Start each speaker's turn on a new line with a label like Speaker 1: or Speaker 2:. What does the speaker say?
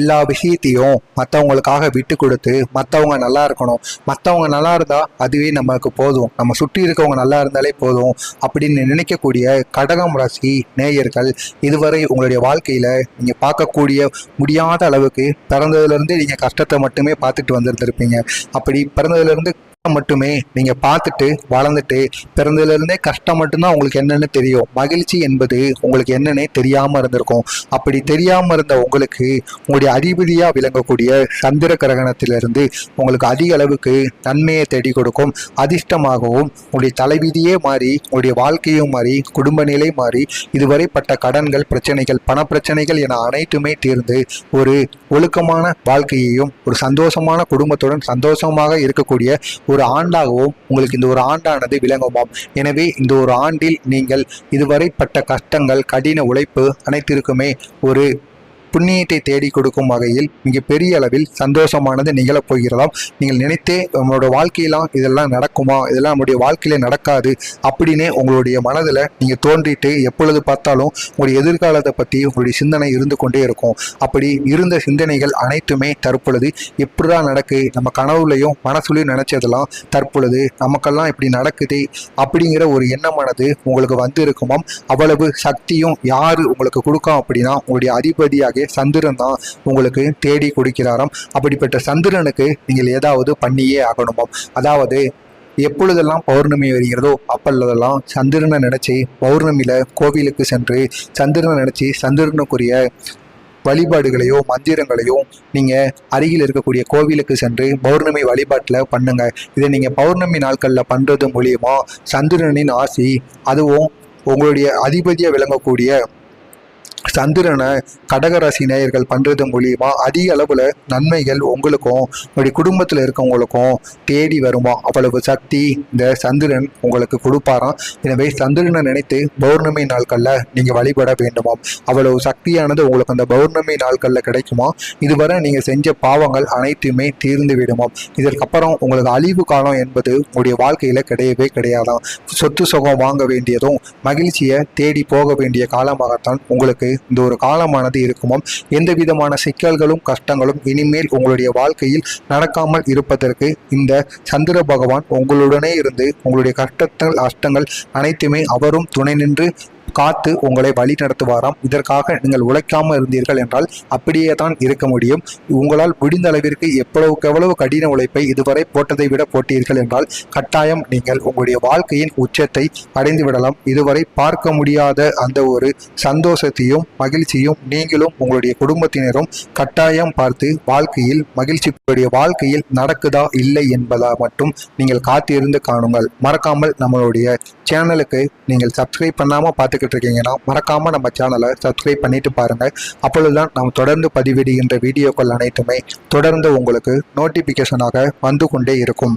Speaker 1: எல்லா விஷயத்தையும் மற்றவங்களுக்காக விட்டு கொடுத்து மற்றவங்க நல்லா இருக்கணும். மற்றவங்க நல்லா இருந்தால் அதுவே நமக்கு போதும். நம்ம சுற்றி இருக்கவங்க நல்லா இருந்தாலே போதும் அப்படின்னு நினைக்கக்கூடிய கடகம் ராசி நேயர்கள் இதுவரை உங்களுடைய வாழ்க்கையில் நீங்கள் பார்க்கக்கூடிய முடியாத அளவுக்கு பிறந்ததுலேருந்து நீங்கள் கஷ்டத்தை மட்டுமே பார்த்துட்டு வந்திருந்திருப்பீங்க. அப்படி பிறந்ததுலேருந்து மட்டுமே நீங்க பார்த்துட்டு வளர்ந்துட்டு பிறந்ததுல இருந்தே கஷ்டம் மட்டும்தான் உங்களுக்கு என்னன்னு தெரியும். மகிழ்ச்சி என்பது உங்களுக்கு என்னன்னே தெரியாம இருந்திருக்கும். அப்படி தெரியாம இருந்த உங்களுக்கு உங்களுடைய அதிபதியா விளங்கக்கூடிய சந்திர கிரகணத்திலிருந்து உங்களுக்கு அதிக அளவுக்கு நன்மையை தேடி கொடுக்கும். அதிர்ஷ்டமாகவும் உங்களுடைய தலைவிதியே மாறி உங்களுடைய வாழ்க்கையும் மாறி குடும்ப நிலை மாறி இதுவரை பட்ட கடன்கள் பிரச்சனைகள் பண பிரச்சனைகள் என அனைத்துமே தீர்ந்து ஒரு ஒழுக்கமான வாழ்க்கையையும் ஒரு சந்தோஷமான குடும்பத்துடன் சந்தோஷமாக இருக்கக்கூடிய ஒரு ஆண்டாகவும் உங்களுக்கு இந்த ஒரு ஆண்டானது விளங்குமாம். எனவே இந்த ஒரு ஆண்டில் நீங்கள் இதுவரை பட்ட கஷ்டங்கள் கடின உழைப்பு அனைத்திற்குமே ஒரு புண்ணியத்தை தேடி கொடுக்கும் வகையில் மிக பெரிய அளவில் சந்தோஷமானது நிகழப்போகிறதாம். நீங்கள் நினைத்தே உங்களோட வாழ்க்கையெல்லாம் இதெல்லாம் நடக்குமா? இதெல்லாம் நம்முடைய வாழ்க்கையில நடக்காது அப்படின்னு உங்களுடைய மனதில் நீங்கள் தோன்றிட்டு எப்பொழுது பார்த்தாலும் உங்களுடைய எதிர்காலத்தை பற்றி உங்களுடைய சிந்தனை இருந்து கொண்டே இருக்கும். அப்படி இருந்த சிந்தனைகள் அனைத்துமே தற்பொழுது எப்படி தான் நடக்கு? நம்ம கனவுலையும் மனசுலையும் நினைச்சதெல்லாம் தற்பொழுது நமக்கெல்லாம் இப்படி நடக்குது அப்படிங்கிற ஒரு எண்ணமானது உங்களுக்கு வந்து இருக்குமாம் அவ்வளவு சக்தியும் யார் உங்களுக்கு கொடுக்கும் அப்படின்னா உங்களுடைய அதிபதியாக சந்திரன் தான் உங்களுக்கு தேடி கொடுக்கிறாராம். அப்படிப்பட்ட சந்திரனுக்கு நீங்கள் ஏதாவது பண்ணியே ஆகணுமாம் அதாவது எப்பொழுதெல்லாம் பௌர்ணமி வருகிறதோ அப்பொழுதெல்லாம் சந்திரனை நினச்சி பௌர்ணமியில் கோவிலுக்கு சென்று சந்திரனை நினச்சி சந்திரனுக்குரிய வழிபாடுகளையோ மந்திரங்களையோ நீங்கள் அருகில் இருக்கக்கூடிய கோவிலுக்கு சென்று பௌர்ணமி வழிபாட்டில் பண்ணுங்கள் இதை நீங்கள் பௌர்ணமி நாட்களில் பண்ணுறது மூலியமாக சந்திரனின் ஆசி அதுவும் உங்களுடைய அதிபதியாக விளங்கக்கூடிய சந்திரனை கடகராசி நேயர்கள் பண்ணுறது மூலியமா அதிக அளவில் நன்மைகள் உங்களுக்கும் உங்களுடைய குடும்பத்தில் இருக்கவங்களுக்கும் தேடி வருமா? அவ்வளவு சக்தி இந்த சந்திரன் உங்களுக்கு கொடுப்பாராம். எனவே சந்திரனை நினைத்து பௌர்ணமி நாட்களில் நீங்கள் வழிபட வேண்டுமாம். அவ்வளவு சக்தியானது உங்களுக்கு அந்த பௌர்ணமி நாட்களில் கிடைக்குமா? இதுவரை நீங்கள் செஞ்ச பாவங்கள் அனைத்துமே தீர்ந்து விடுமாம். இதற்கப்புறம் உங்களுக்கு அழிவு காலம் என்பது உங்களுடைய வாழ்க்கையில் கிடையவே கிடையாதாம். சொத்து சுகம் வாங்க வேண்டியதும் மகிழ்ச்சியை தேடி போக வேண்டிய காலமாகத்தான் உங்களுக்கு இந்த ஒரு காலமானது இருக்குமாம் எந்த விதமான சிக்கல்களும் கஷ்டங்களும் இனிமேல் உங்களுடைய வாழ்க்கையில் நடக்காமல் இருப்பதற்கு இந்த சந்திர பகவான் உங்களுடனே இருந்து உங்களுடைய கஷ்டங்கள் அஷ்டங்கள் அனைத்துமே அவரும் துணை நின்று காத்து உங்களை வழி நடத்துவாராம். இதற்காக நீங்கள் உழைக்காமல் இருந்தீர்கள் என்றால் அப்படியே தான் இருக்க முடியும். உங்களால் முடிந்த அளவிற்கு எவ்வளவுக்கு எவ்வளவு கடின உழைப்பை இதுவரை போட்டதை விட போட்டீர்கள் என்றால் கட்டாயம் நீங்கள் உங்களுடைய வாழ்க்கையின் உச்சத்தை அடைந்து விடலாம். இதுவரை பார்க்க முடியாத அந்த ஒரு சந்தோஷத்தையும் மகிழ்ச்சியும் நீங்களும் உங்களுடைய குடும்பத்தினரும் கட்டாயம் பார்த்து வாழ்க்கையில் மகிழ்ச்சி வாழ்க்கையில் நடக்குதா இல்லை என்பதா மட்டும் நீங்கள் காத்திருந்து காணுங்கள். மறக்காமல் நம்மளுடைய சேனலுக்கு நீங்கள் சப்ஸ்கிரைப் பண்ணாமல் பார்த்துக்கிட்டு இருக்கீங்கன்னா மறக்காமல் நம்ம சேனலை சப்ஸ்கிரைப் பண்ணிட்டு பாருங்கள் அப்பொழுதுதான் நாம் தொடர்ந்து பதிவிடுகின்ற வீடியோக்கள் அனைத்துமே தொடர்ந்து உங்களுக்கு நோட்டிஃபிகேஷனாக வந்து கொண்டே இருக்கும்.